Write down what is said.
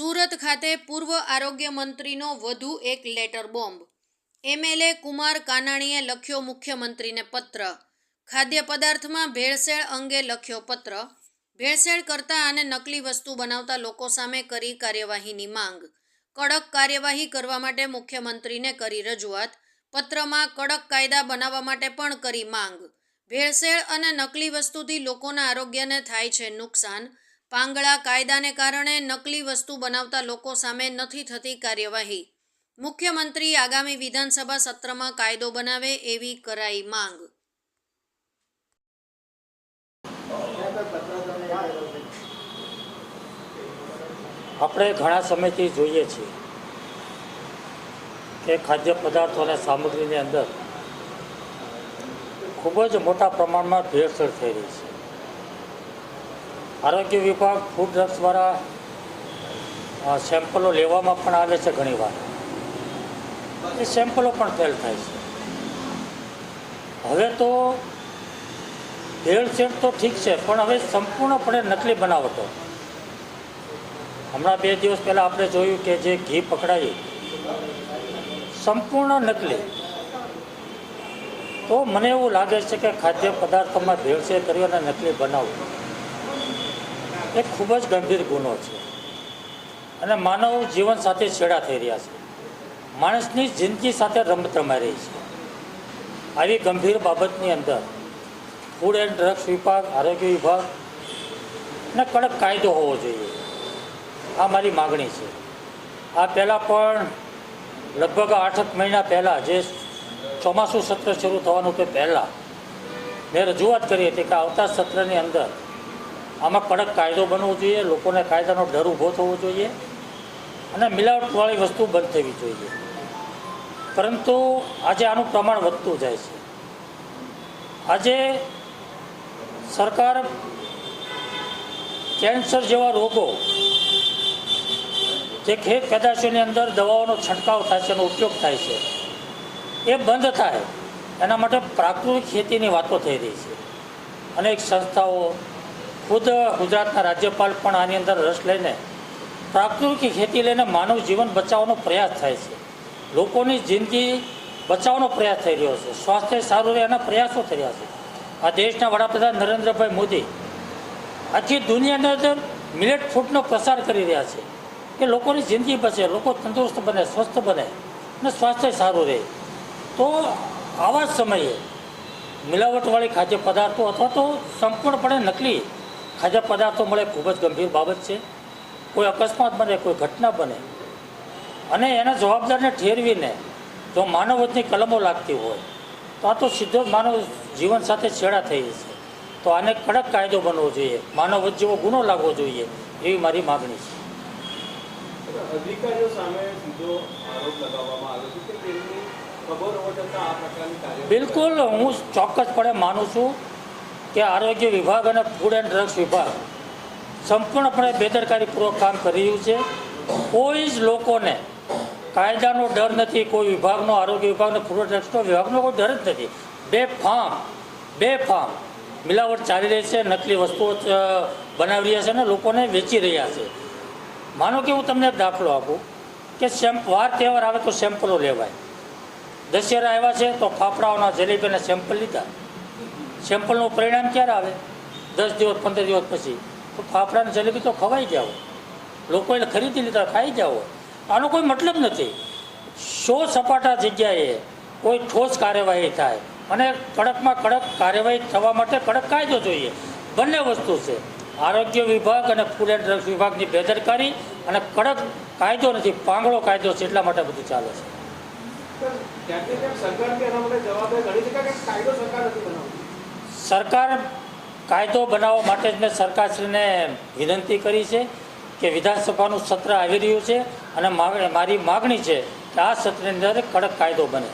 સુરત ખાતે પૂર્વ આરોગ્ય મંત્રીનો વધુ એક લેટર બોમ્બ. એમએલએ કુમાર કાનાણીએ લખ્યો મુખ્યમંત્રીને પત્ર. ખાદ્ય પદાર્થમાં ભેળસેળ અંગે લખ્યો પત્ર. ભેળસેળ કરતા અને નકલી વસ્તુ બનાવતા લોકો સામે કરી કાર્યવાહીની માંગ. કડક કાર્યવાહી કરવા માટે મુખ્યમંત્રીને કરી રજૂઆત. પત્રમાં કડક કાયદા બનાવવા માટે પણ કરી માંગ. ભેળસેળ અને નકલી વસ્તુથી લોકોના આરોગ્યને થાય છે નુકસાન. પાંગળા કાયદાને કારણે નકલી વસ્તુ બનાવતા લોકો સામે નથી થતી કાર્યવાહી. મુખ્યમંત્રી આગામી વિધાનસભા સત્રમાં કાયદો બનાવે એવી કરાઈ માંગ. આપણે ઘણા સમયથી જોઈએ છીએ કે ખાદ્ય પદાર્થો અને સામગ્રીની અંદર ખૂબ જ મોટા પ્રમાણમાં ભેળસેળ થઈ રહી છે. આરોગ્ય વિભાગ ફૂડ ડ્રગ્સ દ્વારા સેમ્પલો લેવામાં પણ આવે છે ઘણીવાર. એ સેમ્પલો પણ ફેલ થાય છે. હવે તો ભેળસેળ તો ઠીક છે, પણ હવે સંપૂર્ણપણે નકલી બનાવટો. હમણાં બે દિવસ પહેલાં આપણે જોયું કે જે ઘી પકડાયું, સંપૂર્ણ નકલી. તો મને એવું લાગે છે કે ખાદ્ય પદાર્થોમાં ભેળસેળ કરી અને નકલી બનાવવું. એ ખૂબ જ ગંભીર ગુનો છે. અને માનવ જીવન સાથે છેડા થઈ રહ્યા છે. માણસની જિંદગી સાથે રમત રમાઈ રહી છે. આવી ગંભીર બાબતની અંદર ફૂડ એન્ડ ડ્રગ્સ વિભાગ, આરોગ્ય વિભાગ ને કડક કાયદો હોવો જોઈએ. આ મારી માગણી છે. આ પહેલાં પણ લગભગ આઠક મહિના પહેલાં જે ચોમાસું સત્ર શરૂ થવાનું તે પહેલાં મેં રજૂઆત કરી હતી કે આવતા સત્રની અંદર આમાં કડક કાયદો બનવો જોઈએ, લોકોને કાયદાનો ડર ઊભો થવો જોઈએ અને મિલાવટવાળી વસ્તુ બંધ થવી જોઈએ. પરંતુ આજે આનું પ્રમાણ વધતું જાય છે. આજે સરકાર કેન્સર જેવા રોગો જે ખેત પેદાશોની અંદર દવાઓનો છંટકાવ થાય છે એનો ઉપયોગ થાય છે, એ બંધ થાય. એના માટે પ્રાકૃતિક ખેતીની વાતો થઈ રહી છે. અનેક સંસ્થાઓ ખુદ ગુજરાતના રાજ્યપાલ પણ આની અંદર રસ લઈને પ્રાકૃતિક ખેતી લઈને માનવ જીવન બચાવવાનો પ્રયાસ થાય છે. લોકોની જિંદગી બચાવવાનો પ્રયાસ થઈ રહ્યો છે. સ્વાસ્થ્ય સારું રહે એના પ્રયાસો થઈ રહ્યા છે. આ દેશના વડાપ્રધાન નરેન્દ્રભાઈ મોદી આખી દુનિયાની અંદર મિલેટ ફૂડનો પ્રસાર કરી રહ્યા છે કે લોકોની જિંદગી બચે, લોકો તંદુરસ્ત બને, સ્વસ્થ બને અને સ્વાસ્થ્ય સારું રહે. તો આવા જ સમયે મિલાવટવાળી ખાદ્ય પદાર્થો અથવા તો સંપૂર્ણપણે નકલી ખાદ્ય પદાર્થો મળે ખૂબ જ ગંભીર બાબત છે. કોઈ અકસ્માત બને કોઈ ઘટના બને અને એના જવાબદારને ઠેરવીને જો માનવતની કલમો લાગતી હોય તો આ તો સીધો જ માનવ જીવન સાથે છેડા થઈ છે તો આને કડક કાયદો બનવો જોઈએ માનવત જેવો ગુનો લાગવો જોઈએ એવી મારી માગણી છે. બિલકુલ હું ચોક્કસપણે માનું છું કે આરોગ્ય વિભાગ અને ફૂડ એન્ડ ડ્રગ્સ વિભાગ સંપૂર્ણપણે બેદરકારીપૂર્વક કામ કરી રહ્યું છે. કોઈ જ લોકોને કાયદાનો ડર નથી, કોઈ વિભાગનો, આરોગ્ય વિભાગનો ફૂડ એન્ડ ડ્રગ્સનો વિભાગનો કોઈ ડર જ નથી. બે ફાર્મ બે ફાર્મ મિલાવટ ચાલી રહી છે, નકલી વસ્તુઓ બનાવી રહ્યા છે અને લોકોને વેચી રહ્યા છે. માનો કે હું તમને દાખલો આપું કે સેમ્પ વાર તહેવાર આવે તો સેમ્પલો લેવાય. દશેરા આવ્યા છે તો ફાફડાઓના જલેબીના સેમ્પલ લીધા. સેમ્પલનું પરિણામ ક્યારે આવે? દસ દિવસ, પંદર દિવસ પછી. તો ફાફડાની જલેબી તો ખવાઈ જાવ લોકોએ ખરીદી લીધા, ખાઈ જાવ આનો કોઈ મતલબ નથી. શો સપાટા જગ્યાએ કોઈ ઠોસ કાર્યવાહી થાય. અને કડકમાં કડક કાર્યવાહી થવા માટે કડક કાયદો જોઈએ. બંને વસ્તુ છે. આરોગ્ય વિભાગ અને ફૂડ એન્ડ ડ્રગ્સ વિભાગની બેદરકારી અને કડક કાયદો નથી. પાંગળો કાયદો છે એટલા માટે બધું ચાલે છે. સરકાર કાયદો બનાવવા માટે જ મેં સરકારશ્રીને વિનંતી કરી છે કે વિધાનસભાનું સત્ર આવી રહ્યું છે અને મારી માગણી છે કે આ સત્રની અંદર કડક કાયદો બને.